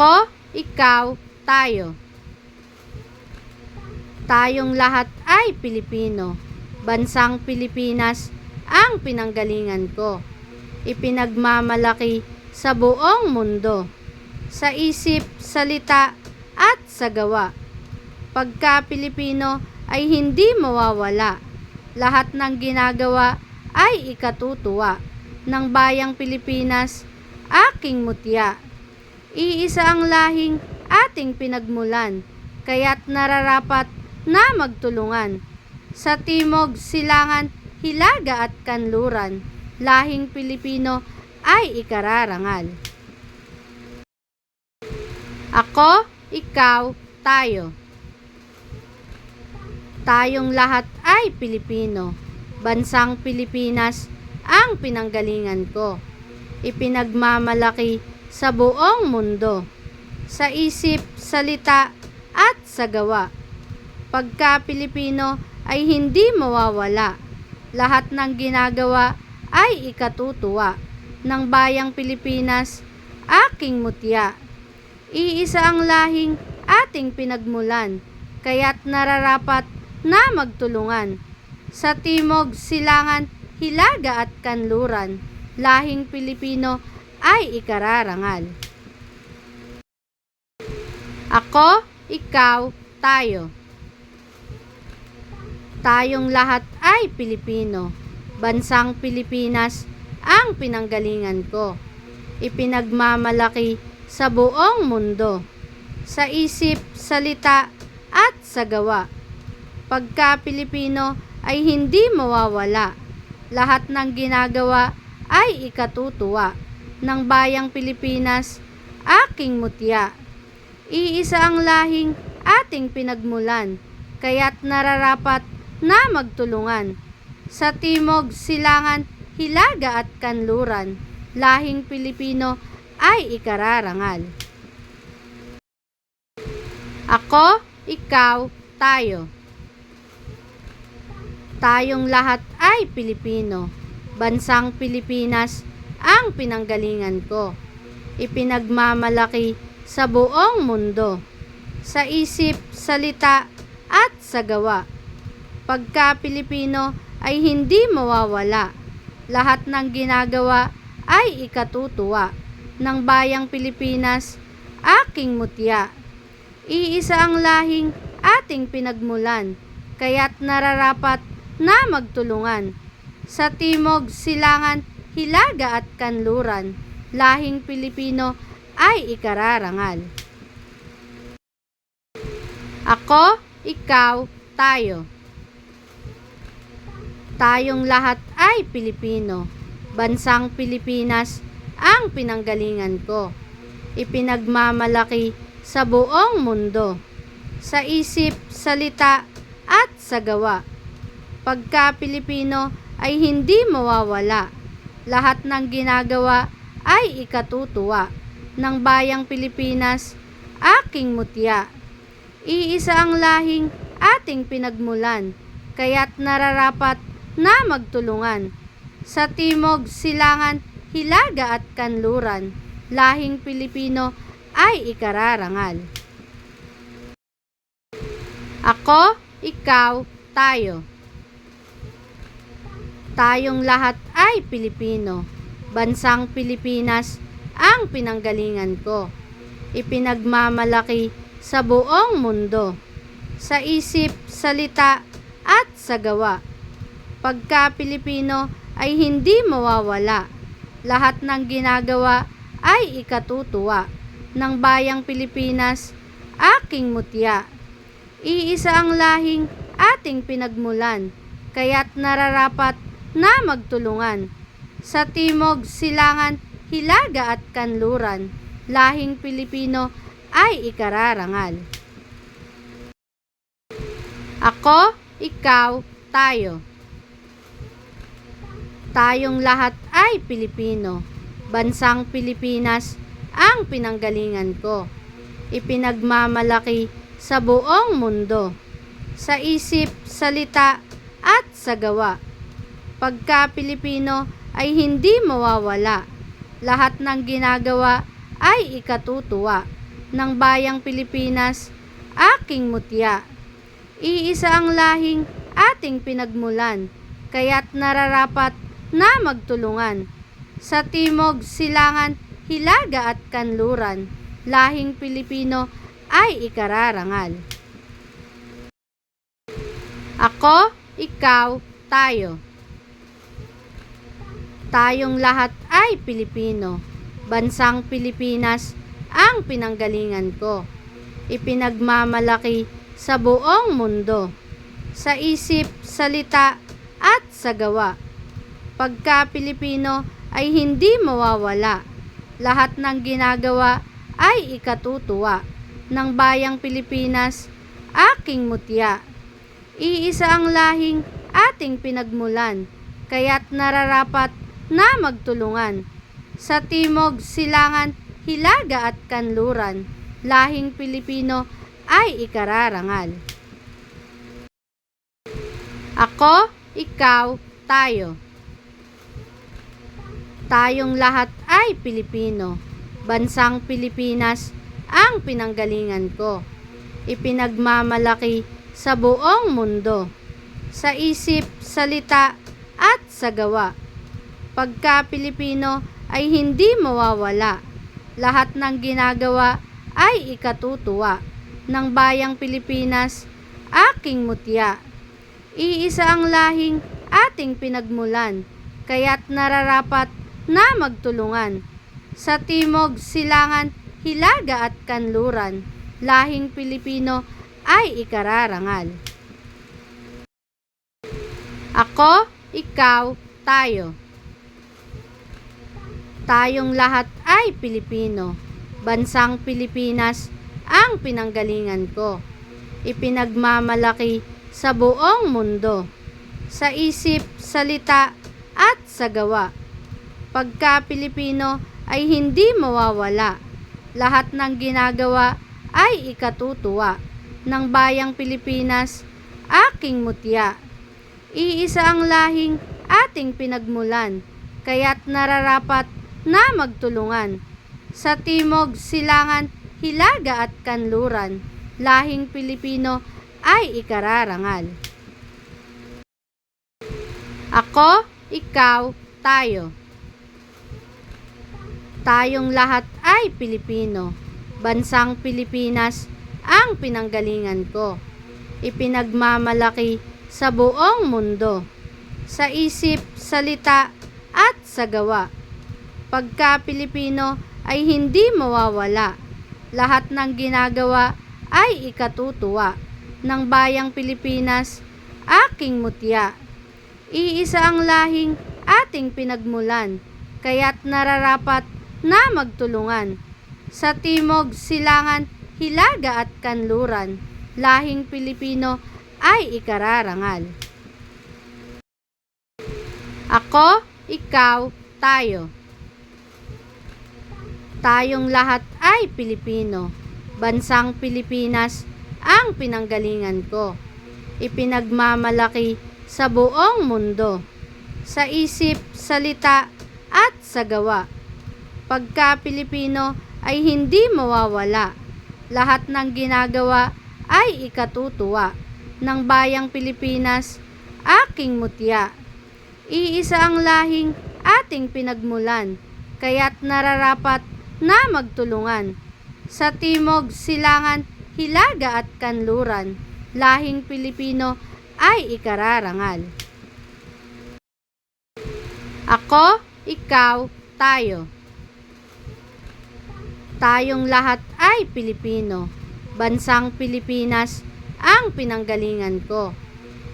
Ako, ikaw, tayo. Tayong lahat ay Pilipino. Bansang Pilipinas ang pinanggalingan ko. Ipinagmamalaki sa buong mundo. Sa isip, salita, at sa gawa. Pagka Pilipino ay hindi mawawala. Lahat ng ginagawa ay ikatutuwa ng bayang Pilipinas, aking mutya. Iisa ang lahing ating pinagmulan, kaya't nararapat na magtulungan. Sa timog, silangan, hilaga at kanluran, lahing Pilipino ay ikararangal. Ako, ikaw, tayo. Tayong lahat ay Pilipino. Bansang Pilipinas ang pinanggalingan ko. Ipinagmamalaki sa buong mundo. Sa isip, salita, at sa gawa. Pagka Pilipino ay hindi mawawala. Lahat ng ginagawa ay ikatutuwa ng bayang Pilipinas, aking mutya. Iisa ang lahing ating pinagmulan, kaya't nararapat na magtulungan. Sa timog, silangan, hilaga at kanluran, lahing Pilipino ay ikararangal. Ako, ikaw, tayo. Tayong lahat ay Pilipino. Bansang Pilipinas ang pinanggalingan ko. Ipinagmamalaki sa buong mundo. Sa isip, salita, at sa gawa. Pagka Pilipino ay hindi mawawala. Lahat ng ginagawa ay ikatutuwa ng bayang Pilipinas, aking mutya. Iisa ang lahing ating pinagmulan, kaya't nararapat na magtulungan. Sa timog, silangan, hilaga at kanluran, lahing Pilipino ay ikararangal. Ako, ikaw, tayo. Tayong lahat ay Pilipino. Bansang Pilipinas ang pinanggalingan ko. Ipinagmamalaki sa buong mundo. Sa isip, salita, at sa gawa. Pagka Pilipino ay hindi mawawala. Lahat ng ginagawa ay ikatutuwa ng bayang Pilipinas, aking mutya. Iisa ang lahing ating pinagmulan, kaya't nararapat na magtulungan. Sa timog, silangan, hilaga at kanluran, lahing Pilipino ay ikararangal. Ako, ikaw, tayo. Tayong lahat ay Pilipino. Bansang Pilipinas ang pinanggalingan ko. Ipinagmamalaki sa buong mundo. Sa isip, salita, at sa gawa. Pagka Pilipino ay hindi mawawala. Lahat ng ginagawa ay ikatutuwa ng bayang Pilipinas, aking mutya. Iisa ang lahing ating pinagmulan, kaya't nararapat na magtulungan. Sa timog, silangan, hilaga at kanluran, lahing Pilipino ay ikararangal. Ako, ikaw, tayo. Tayong lahat ay Pilipino. Bansang Pilipinas ang pinanggalingan ko. Ipinagmamalaki sa buong mundo. Sa isip, salita, at sa gawa. Pagka Pilipino ay hindi mawawala. Lahat ng ginagawa ay ikatutuwa ng bayang Pilipinas, aking mutya. Iisa ang lahing ating pinagmulan, kaya't nararapat na magtulungan. Sa timog, silangan, hilaga at kanluran, lahing Pilipino ay ikararangal. Ako, ikaw, tayo. Tayong lahat ay Pilipino. Bansang Pilipinas ang pinanggalingan ko. Ipinagmamalaki sa buong mundo. Sa isip, salita, at sa gawa. Pagka Pilipino ay hindi mawawala. Lahat ng ginagawa ay ikatutuwa ng bayang Pilipinas, aking mutya. Iisa ang lahing ating pinagmulan, kaya't nararapat na magtulungan. Sa timog, silangan, hilaga at kanluran, lahing Pilipino ay ikararangal. Ako, ikaw, tayo. Tayong lahat ay Pilipino. Bansang Pilipinas ang pinanggalingan ko. Ipinagmamalaki sa buong mundo. Sa isip, salita, at sa gawa. Pagka Pilipino ay hindi mawawala. Lahat ng ginagawa ay ikatutuwa ng bayang Pilipinas, aking mutya. Iisa ang lahing ating pinagmulan, kaya't nararapat na magtulungan. Sa timog, silangan, hilaga at kanluran, lahing Pilipino ay ikararangal. Ako, ikaw, tayo. Tayong lahat ay Pilipino. Bansang Pilipinas ang pinanggalingan ko. Ipinagmamalaki sa buong mundo. Sa isip, salita, at sa gawa. Pagka Pilipino ay hindi mawawala. Lahat ng ginagawa ay ikatutuwa ng bayang Pilipinas, aking mutya. Iisa ang lahing ating pinagmulan, kaya't nararapat na magtulungan. Sa timog, silangan, hilaga at kanluran, lahing Pilipino ay ikararangal. Ako, ikaw, tayo. Tayong lahat ay Pilipino. Bansang Pilipinas ang pinanggalingan ko. Ipinagmamalaki sa buong mundo. Sa isip, salita, at sa gawa. Pagka Pilipino ay hindi mawawala. Lahat ng ginagawa ay ikatutuwa ng bayang Pilipinas, aking mutya. Iisa ang lahing ating pinagmulan, kaya't nararapat na magtulungan. Sa timog, silangan, hilaga at kanluran, lahing Pilipino ay ikararangal. Ako, ikaw, tayo. Tayong lahat ay Pilipino. Bansang Pilipinas ang pinanggalingan ko. Ipinagmamalaki sa buong mundo. Sa isip, salita, at sa gawa. Pagka Pilipino ay hindi mawawala. Lahat ng ginagawa ay ikatutuwa ng bayang Pilipinas, aking mutya. Iisa ang lahing ating pinagmulan, kaya't nararapat na magtulungan. Sa timog, silangan, hilaga at kanluran, lahing Pilipino ay ikararangal. Ako, ikaw, tayo. Tayong lahat ay Pilipino. Bansang Pilipinas ang pinanggalingan ko. Ipinagmamalaki sa buong mundo. Sa isip, salita, at sa gawa. Pagka Pilipino ay hindi mawawala. Lahat ng ginagawa ay ikatutuwa ng bayang Pilipinas, aking mutya. Iisa ang lahing ating pinagmulan, kaya't nararapat na magtulungan. Sa timog, silangan, hilaga at kanluran, lahing Pilipino ay ikararangal. Ako, ikaw, tayo. Tayong lahat ay Pilipino. Bansang Pilipinas ang pinanggalingan ko.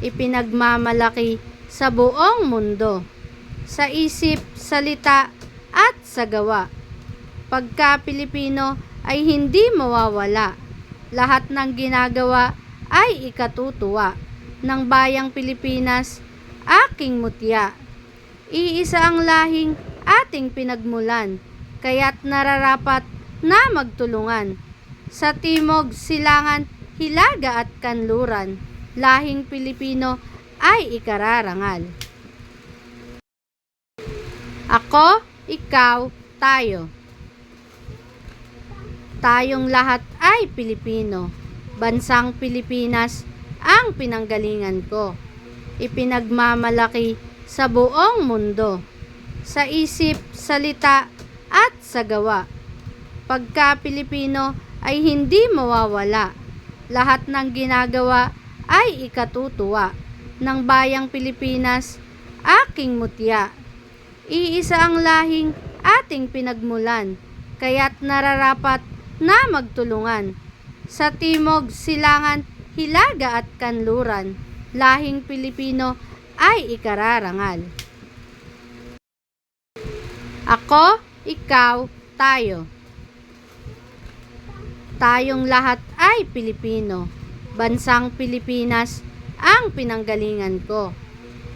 Ipinagmamalaki sa buong mundo. Sa isip, salita, at sa gawa. Pagka Pilipino ay hindi mawawala. Lahat ng ginagawa ay ikatutuwa ng bayang Pilipinas, aking mutya. Iisa ang lahing ating pinagmulan, kaya't nararapat na magtulungan. Sa timog, silangan, hilaga at kanluran, lahing Pilipino ay ikararangal. Ako, ikaw, tayo. Tayong lahat ay Pilipino. Bansang Pilipinas ang pinanggalingan ko. Ipinagmamalaki sa buong mundo. Sa isip, salita, at sa gawa. Pagka Pilipino ay hindi mawawala. Lahat ng ginagawa ay ikatutuwa. Ng bayang Pilipinas, aking mutya. Iisa ang lahing ating pinagmulan, kaya't nararapat na magtulungan. Sa timog, silangan, hilaga at kanluran, lahing Pilipino ay ikararangal. Ako, ikaw, tayo. Tayong lahat ay Pilipino. Bansang Pilipinas ang pinanggalingan ko.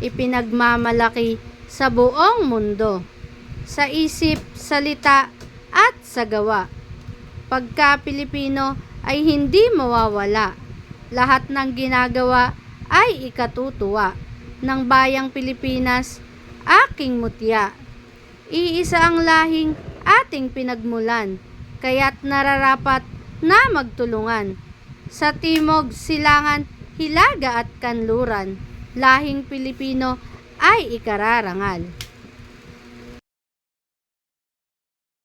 Ipinagmamalaki sa buong mundo. Sa isip, salita, at sa gawa. Pagka Pilipino ay hindi mawawala. Lahat ng ginagawa ay ikatutuwa. Ng bayang Pilipinas, aking mutya. Iisa ang lahing ating pinagmulan, kaya't nararapat na magtulungan. Sa timog, silangan, hilaga at kanluran, lahing Pilipino ay ikararangal.